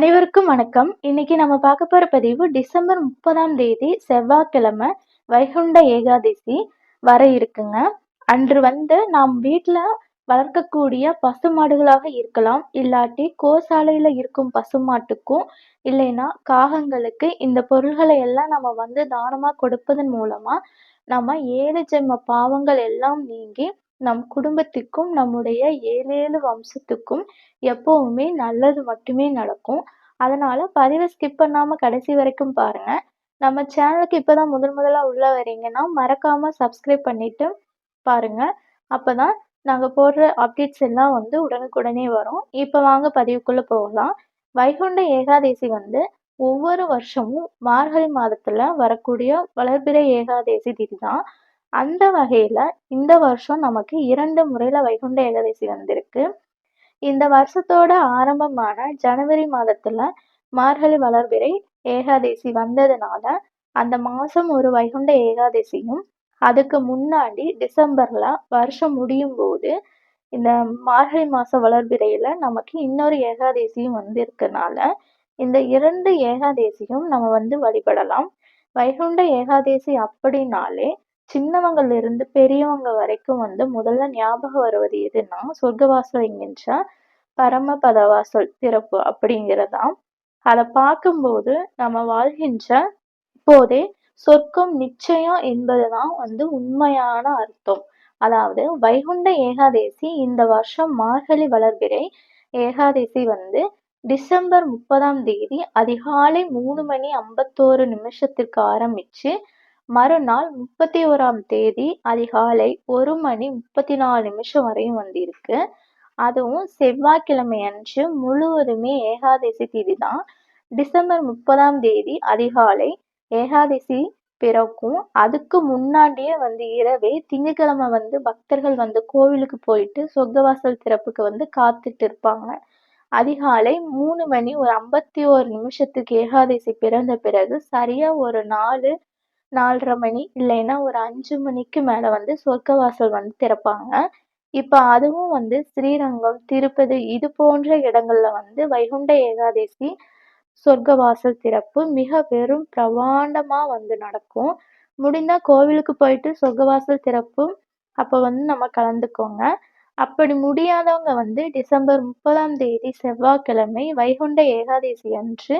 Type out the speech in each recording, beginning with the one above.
அனைவருக்கும் வணக்கம். இன்னைக்கு நம்ம பார்க்க போற பதிவு டிசம்பர் முப்பதாம் தேதி செவ்வாய்க்கிழமை வைகுண்ட ஏகாதசி வர இருக்குங்க. அன்று வந்து நாம் வீட்டில் வளர்க்கக்கூடிய பசுமாடுகளாக இருக்கலாம். இல்லாட்டி கோசாலையில் இருக்கும் பசுமாட்டுக்கும் இல்லைன்னா காகங்களுக்கு இந்த பொருள்களை எல்லாம் நம்ம வந்து தானமாக கொடுப்பதன் மூலமாக நம்ம ஏழு ஜென்ம பாவங்கள் எல்லாம் நீங்கி நம் குடும்பத்துக்கும் நம்முடைய ஏழேழு வம்சத்துக்கும் எப்பவுமே நல்லது மட்டுமே நடக்கும். அதனால பதிவை ஸ்கிப் பண்ணாம கடைசி வரைக்கும் பாருங்க. நம்ம சேனலுக்கு இப்பதான் முதல் முதலா உள்ள வரீங்கன்னா மறக்காம சப்ஸ்கிரைப் பண்ணிட்டு பாருங்க. அப்பதான் நாங்க போடுற அப்டேட்ஸ் எல்லாம் வந்து உடனுக்குடனே வரும். இப்ப வாங்க பதிவுக்குள்ள போகலாம். வைகுண்ட ஏகாதசி வந்து ஒவ்வொரு வருஷமும் மார்கழி மாதத்துல வரக்கூடிய வளர்பிறை ஏகாதசி திதி தான். அந்த வகையில இந்த வருஷம் நமக்கு இரண்டு முறையில வைகுண்ட ஏகாதசி வந்திருக்கு. இந்த வருஷத்தோட ஆரம்பமான ஜனவரி மாதத்துல மார்கழி வளர்பிறை ஏகாதசி வந்ததுனால அந்த மாசம் ஒரு வைகுண்ட ஏகாதசியும் அதுக்கு முன்னாடி டிசம்பர்ல வருஷம் முடியும் போது இந்த மார்கழி மாச வளர்பிறையில நமக்கு இன்னொரு ஏகாதசியும் வந்திருக்கனால இந்த இரண்டு ஏகாதசியும் நம்ம வந்து வழிபடலாம். வைகுண்ட ஏகாதசி அப்படின்னாலே சின்னவங்கள்ல இருந்து பெரியவங்க வரைக்கும் வந்து முதல்ல ஞாபகம் வருவது எதுன்னா சொர்க்கவாசல் என்கின்ற பரமபதவாசல் திறப்பு அப்படிங்கிறதாம். அதை பார்க்கும்போது நம்ம வாழ்கின்ற போதே சொர்க்கம் நிச்சயம் என்பதுதான் வந்து உண்மையான அர்த்தம். அதாவது வைகுண்ட ஏகாதேசி இந்த வருஷம் மார்கழி வளர்பிறை ஏகாதேசி வந்து டிசம்பர் முப்பதாம் தேதி அதிகாலை மூணு மணி ஐம்பத்தோரு நிமிஷத்திற்கு ஆரம்பிச்சு மறுநாள் முப்பத்தி ஓராம் தேதி அதிகாலை ஒரு மணி முப்பத்தி நாலு நிமிஷம் வரையும் வந்திருக்கு. அதுவும் செவ்வாய்க்கிழமை அன்று முழுவதுமே ஏகாதசி திதி தான். டிசம்பர் முப்பதாம் தேதி அதிகாலை ஏகாதசி பிறக்கும். அதுக்கு முன்னாடியே வந்து இரவே திங்கக்கிழமை வந்து பக்தர்கள் வந்து கோவிலுக்கு போயிட்டு சொர்க்கவாசல் திறப்புக்கு வந்து காத்துட்டு இருப்பாங்க. அதிகாலை மூணு மணி ஒரு ஐம்பத்தி ஒரு நிமிஷத்துக்கு ஏகாதசி பிறந்த பிறகு சரியா ஒரு நாலு நாலரை மணி இல்லைன்னா ஒரு அஞ்சு மணிக்கு மேலே வந்து சொர்க்கவாசல் வந்து திறப்பாங்க. இப்போ அதுவும் வந்து ஸ்ரீரங்கம் திருப்பதி இது போன்ற இடங்கள்ல வந்து வைகுண்ட ஏகாதசி சொர்க்கவாசல் திறப்பு மிக பெரும் பிரமாண்டமா வந்து நடக்கும். முடிந்தால் கோவிலுக்கு போயிட்டு சொர்க்கவாசல் திறப்பு அப்போ வந்து நம்ம கலந்துக்கோங்க. அப்படி முடியாதவங்க வந்து டிசம்பர் முப்பதாம் தேதி செவ்வாய்க்கிழமை வைகுண்ட ஏகாதசி அன்று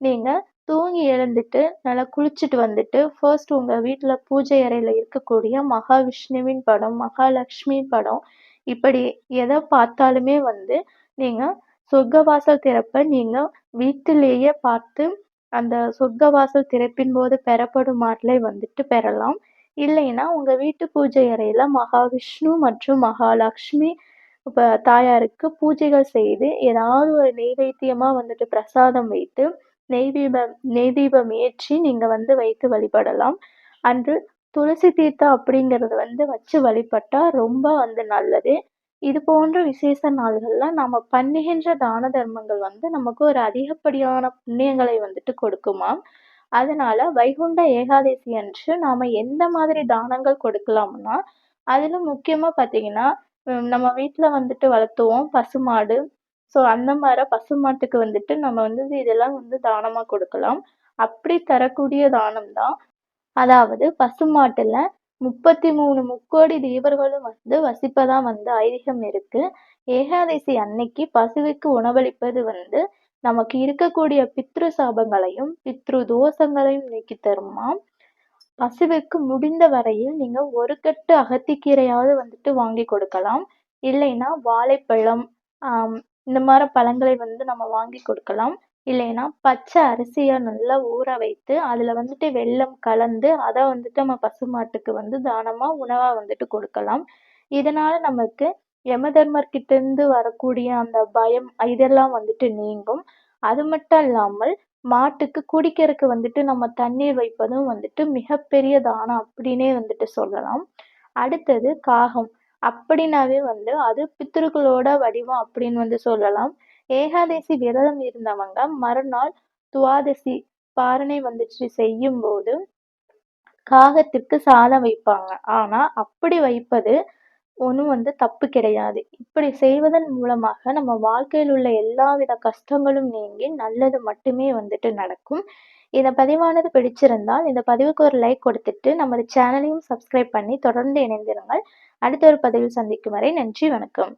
நீங்கள் தூங்கி எழுந்துட்டு நல்லா குளிச்சுட்டு வந்துட்டு ஃபர்ஸ்ட் உங்கள் வீட்டில் பூஜை அறையில் இருக்கக்கூடிய மகாவிஷ்ணுவின் படம் மகாலட்சுமி படம் இப்படி எதை பார்த்தாலுமே வந்து நீங்கள் சொர்க்கவாசல் திறப்பை நீங்கள் வீட்டிலேயே பார்த்து அந்த சொர்க்கவாசல் திறப்பின் போது பெறப்படும் ஆற்றலை வந்துட்டு பெறலாம். இல்லைன்னா உங்கள் வீட்டு பூஜை அறையில் மகாவிஷ்ணு மற்றும் மகாலட்சுமி இப்போ தாயாருக்கு பூஜைகள் செய்து ஏதாவது ஒரு நெய்வேத்தியமாக வந்துட்டு பிரசாதம் வைத்து நெய் தீபம் நெய் தீபம் ஏற்றி நீங்கள் வந்து வைத்து வழிபடலாம். அன்று துளசி தீர்த்தம் அப்படிங்கிறது வந்து வச்சு வழிபட்டால் ரொம்ப வந்து நல்லது. இது போன்ற விசேஷ நாள்களில் நாம் பண்ணுகின்ற தான தர்மங்கள் வந்து நமக்கு ஒரு அதிகப்படியான புண்ணியங்களை வந்துட்டு கொடுக்குமாம் அதனால வைகுண்ட ஏகாதசி அன்று நாம் எந்த மாதிரி தானங்கள் கொடுக்கலாம்னா அதில் முக்கியமாக பார்த்தீங்கன்னா நம்ம வீட்டில் வந்துட்டு வளர்த்துவோம் பசுமாடு ஸோ அந்த மாதிரி பசுமாட்டுக்கு வந்துட்டு நம்ம வந்து இதெல்லாம் வந்து தானமாக கொடுக்கலாம். அப்படி தரக்கூடிய தானம் தான். அதாவது பசுமாட்டுல முப்பத்தி மூணு முக்கோடி தேவர்களும் வந்து வசிப்பதா வந்து ஐதீகம் இருக்கு. ஏகாதசி அன்னைக்கு பசுவுக்கு உணவளிப்பது வந்து நமக்கு இருக்கக்கூடிய பித்ரு சாபங்களையும் பித்ரு தோஷங்களையும் நீக்கி தருமாம் பசுவுக்கு முடிந்த வரையில் நீங்க ஒரு கட்டு அகத்திக்கீரையாவது வந்துட்டு வாங்கி கொடுக்கலாம். இல்லைன்னா வாழைப்பழம் ஆஹ் இந்த மாதிரி பழங்களை வந்து நம்ம வாங்கி கொடுக்கலாம். இல்லைன்னா பச்சை அரிசியை நல்லா ஊற வைத்து அதில் வந்துட்டு வெல்லம் கலந்து அதை வந்துட்டு நம்ம பசுமாட்டுக்கு வந்து தானமாக உணவாக வந்துட்டு கொடுக்கலாம். இதனால் நமக்கு யமதர்மர்கிட்டேருந்து வரக்கூடிய அந்த பயம் இதெல்லாம் வந்துட்டு நீங்கும். அது மட்டும் இல்லாமல் மாட்டுக்கு குடிக்கிறதுக்கு வந்துட்டு நம்ம தண்ணீர் வைப்பதும் வந்துட்டு மிகப்பெரிய தானம் அப்படின்னே வந்துட்டு சொல்லலாம். அடுத்தது காகம். அப்படின்னாவே வந்து அது பித்திருக்களோட வடிவம் அப்படின்னு வந்து சொல்லலாம். ஏகாதசி விரதம் இருந்தவங்க மறுநாள் துவாதசி பாரணை வந்துச்சு செய்யும் போது காகத்திற்கு சாதம் வைப்பாங்க. ஆனா அப்படி வைப்பது ஒன்றும் வந்து தப்பு கிடையாது. இப்படி செய்வதன் மூலமாக நம்ம வாழ்க்கையில் உள்ள எல்லாவித கஷ்டங்களும் நீங்கி நல்லது மட்டுமே வந்துட்டு நடக்கும். இந்த பதிவானது பிடிச்சிருந்தால் இந்த பதிவுக்கு ஒரு லைக் கொடுத்துட்டு நமது சேனலையும் சப்ஸ்கிரைப் பண்ணி தொடர்ந்து இணைந்திருங்கள். அடுத்த ஒரு பதிவில் சந்திக்கும் வரை நன்றி வணக்கம்.